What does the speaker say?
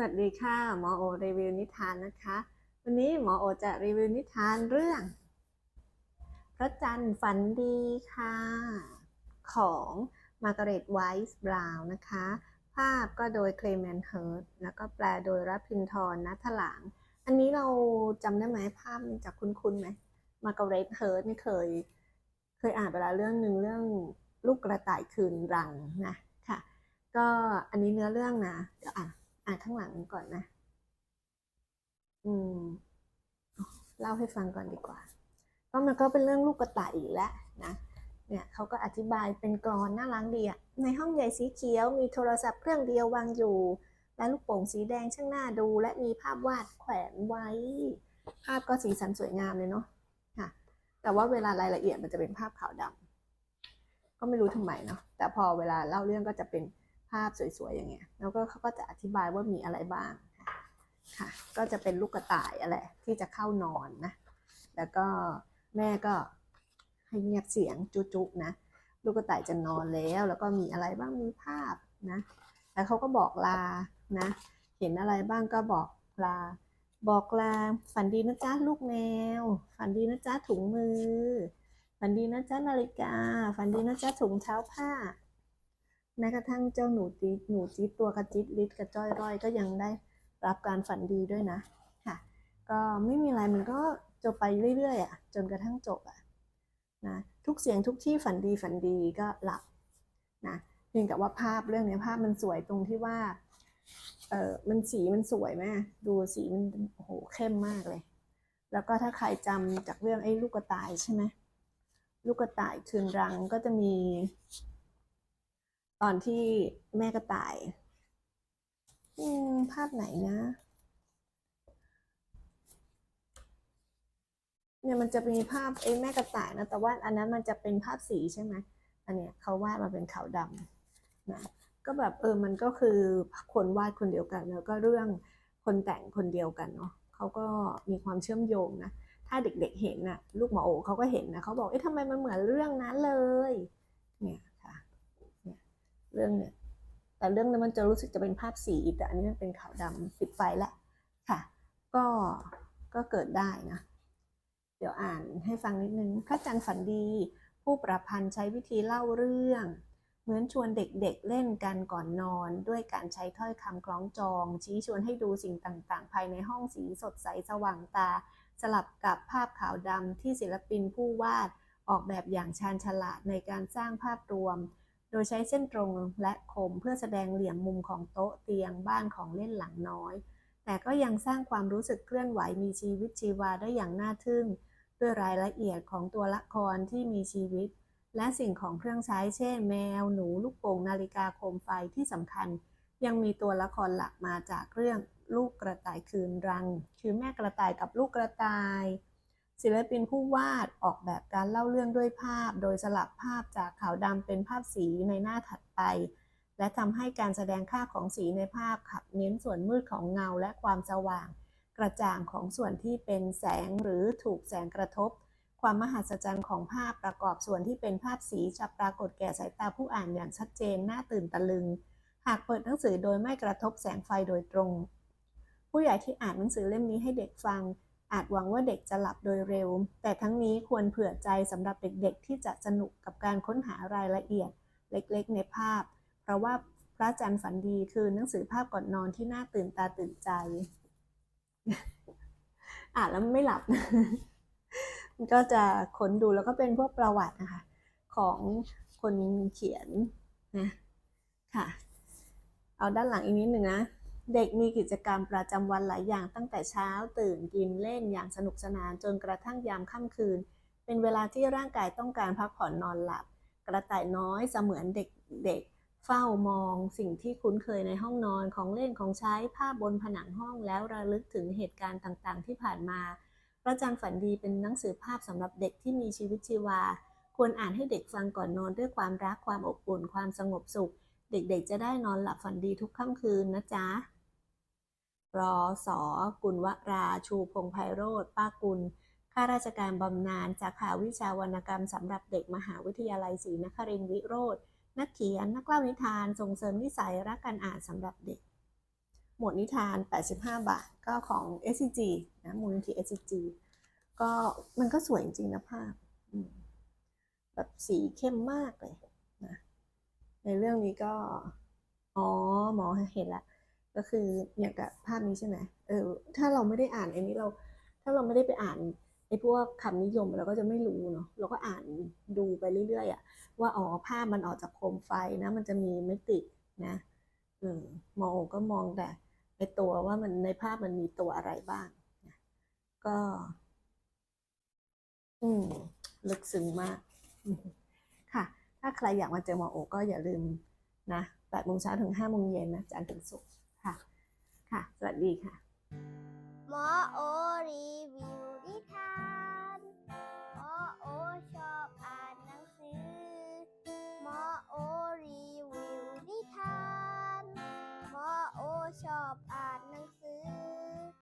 สวัสดีค่ะหมอโอรีวิวนิทานนะคะ วันนี้หมอโอจะรีวิวนิทานเรื่อง พระจันทร์ฝันดีค่ะ ของมาร์กาเร็ตไวส์บราวน์นะคะ ภาพก็โดยเคลเมนเฮิร์ตแล้วก็แปลโดยรับพินทรนัทหลางอันนี้เราจำได้ไหมภาพจากคุ้นๆไหมมาร์กาเร็ตเฮิร์ตนี่เคย เคยอ่านไปแล้วเรื่องหนึ่งเรื่องลูกกระต่ายคืนรังนะค่ะ ก็อันนี้เนื้อเรื่องนะเดี๋ยวอ่าน อ่านข้างหลังก่อนนะ อืมเล่าให้ฟังก่อนดีกว่า ก็มันก็เป็นเรื่องลูกกระต่ายอีกแล้วนะเนี่ยเขาก็อธิบายเป็นกรอนน่ารักดีอะในห้องใหญ่สีเขียวมีโทรศัพท์เครื่องเดียววางอยู่ และลูกโป่งสีแดงช่างน่าดู และมีภาพวาดแขวนไว้ ภาพก็สีสันสวยงามเลยเนาะค่ะแต่ว่าเวลารายละเอียดมันจะเป็นภาพขาวดำก็ไม่รู้ทำไมเนาะแต่พอเวลาเล่าเรื่องก็จะเป็น ภาพสวยๆอย่างเงี้ย แล้วก็เขาก็จะอธิบายว่ามีอะไรบ้างค่ะ ก็จะเป็นลูกกระต่ายอะไรที่จะเข้านอนนะ แล้วก็แม่ก็ให้เงียบเสียงจุๆนะ ลูกกระต่ายจะนอนแล้ว แล้วก็มีอะไรบ้างมีภาพนะ แล้วเขาก็บอกลานะ เห็นอะไรบ้างก็บอกลา บอกลาฝันดีนะจ๊ะลูกแมว ฝันดีนะจ๊ะถุงมือ ฝันดีนะจ๊ะนาฬิกา ฝันดีนะจ๊ะถุงเท้าผ้า แม้กระทั่งเจ้าหนูตีหนูจี๊ดตัวกระจิตลิดกระจ้อยร่อยก็ยังได้รับการฝันดีด้วยนะค่ะ ก็ไม่มีอะไรมันก็จบไปเรื่อยๆอะจนกระทั่งจบอะนะทุกเสียงทุกที่ฝันดีฝันดีก็หลับนะเพียงแต่ว่าภาพเรื่องนี้ภาพมันสวยตรงที่ว่าเออมันสีมันสวยไหมดูสีมันโอ้โหเข้มมากเลย แล้วก็ถ้าใครจำจากเรื่องไอ้ลูกกระต่ายใช่ไหมลูกกระต่ายคืนรังก็จะมี ตอนที่แม่กระต่ายอืมภาพไหนนะ เนี่ยมันจะมีภาพไอ้แม่กระต่ายนะ แต่ว่าอันนั้นมันจะเป็นภาพสีใช่ไหมอันเนี้ยเขาวาดมาเป็นขาวดำนะก็แบบเออมันก็คือคนวาดคนเดียวกัน แล้วก็เรื่องคนแต่งคนเดียวกันเนาะเขาก็มีความเชื่อมโยงนะถ้าเด็กๆเห็นน่ะ ลูกหมอโอเขาก็เห็นนะเขาบอกเอ๊ะทำไมมันเหมือนเรื่องนั้นเลย เนี่ย เรื่องเนี่ยแต่เรื่องนั้นมันจะรู้สึกจะเป็นภาพสีแต่อันนี้มันเป็นขาวดำปิดไฟแล้วค่ะ ก็ก็เกิดได้นะ เดี๋ยวอ่านให้ฟังนิดนึง พระจันทร์ฝันดี ผู้ประพันธ์ใช้วิธีเล่าเรื่อง เหมือนชวนเด็กๆเเล่นกันก่อนนอน ด้วยการใช้ถ้อยคำคล้องจอง ชี้ชวนให้ดูสิ่งต่างๆ ภายในห้องสีสดใสสว่างตา สลับกับภาพขาวดำที่ศิลปินผู้วาดออกแบบอย่างชาญฉลาดในการสร้างภาพรวม โดยใช้เส้นตรงและคมเพื่อแสดงเหลี่ยมมุมของโต๊ะเตียงบ้านของเล่นหลังน้อย แต่ก็ยังสร้างความรู้สึกเคลื่อนไหวมีชีวิตชีวาได้อย่างน่าทึ่ง ด้วยรายละเอียดของตัวละครที่มีชีวิต และสิ่งของเครื่องใช้เช่น แมวหนูลูกโป่งนาฬิกาโคมไฟที่สำคัญ ยังมีตัวละครหลักมาจากเรื่องลูกกระต่ายคืนรัง คือแม่กระต่ายกับลูกกระต่าย ศิลปินผู้วาดออกแบบการเล่าเรื่องด้วยภาพ โดยสลับภาพจากขาวดำเป็นภาพสีในหน้าถัดไป และทำให้การแสดงค่าของสีในภาพขับเน้นส่วนมืดของเงาและความสว่าง กระจ่างของส่วนที่เป็นแสงหรือถูกแสงกระทบ ความมหัศจรรย์ของภาพประกอบส่วนที่เป็นภาพสีจะปรากฏแก่สายตาผู้อ่านอย่างชัดเจนน่าตื่นตะลึง หากเปิดหนังสือโดยไม่กระทบแสงไฟโดยตรง ผู้ใหญ่ที่อ่านหนังสือเล่มนี้ให้เด็กฟัง อาจหวังว่าเด็กจะหลับโดยเร็ว แต่ทั้งนี้ควรเผื่อใจสำหรับเด็กๆ ที่จะสนุกกับการค้นหารายละเอียดเล็กๆ ในภาพ เพราะว่าพระจันทร์ฝันดีคือหนังสือภาพก่อนนอนที่น่าตื่นตาตื่นใจ อ่านแล้วไม่หลับ มันก็จะค้นดูแล้วก็เป็นพวกประวัตินะคะของคนเขียนนะค่ะ เอาด้านหลังอีกนิดหนึ่งนะ เด็กมีกิจกรรมประจำวันหลายอย่างตั้งแต่เช้าตื่นกินเล่นอย่างสนุกสนานจนกระทั่งยามค่ำคืน เป็นเวลาที่ร่างกายต้องการพักผ่อนนอนหลับ กระต่ายน้อยเสมือนเด็กๆ เฝ้ามองสิ่งที่คุ้นเคยในห้องนอนของเล่นของใช้ภาพบนผนังห้องแล้วระลึกถึงเหตุการณ์ต่างๆ ที่ผ่านมาพระจันทร์ฝันดีเป็นหนังสือภาพสำหรับเด็กที่มีชีวิตชีวา ควรอ่านให้เด็กฟังก่อนนอนด้วยความรักความอบอุ่นความสงบสุข เด็กๆ จะได้นอนหลับฝันดีทุกค่ำคืนนะจ๊ะ รอสอกุลวราชูพงไพโรธป้ากุล ข้าราชการบำนาญจากขาวิชาวรรณกรรมสำหรับเด็กมหาวิทยาลัยศรีนครินทร์วิโรธนักเขียนนักเล่านิทานส่งเสริมนิสัยรักการอ่านสำหรับเด็ก หมวดนิทาน 85 บาท ก็ของ SCG นะมูลนิธิ SCG ก็มันก็สวยจริงนะภาพแบบสีเข้มมากเลยนะในเรื่องนี้ก็ อ๋อหมอเห็นละ ก็คืออย่างกับภาพนี้ใช่ไหมเออถ้าเราไม่ได้อ่านไอ้นี้เรา ถ้าเราไม่ได้ไปอ่านไอ้พวกคำนิยมเราก็จะไม่รู้เนาะเราก็อ่านดูไปเรื่อยๆอะว่าอ๋อภาพมันออกจากโคมไฟนะ มันจะมีเมตินะเออมองก็มองแต่ไอตัวว่ามันในภาพมันมีตัวอะไรบ้างนะก็ อืมลึกซึ้งมากค่ะ ถ้าใครอยากมาเจอหมอโอก็อย่าลืมนะแปดโมงเช้าถึงห้าโมงเย็นนะจันทร์ถึงศุกร์ ค่ะ ค่ะ สวัสดีค่ะหมอโอรี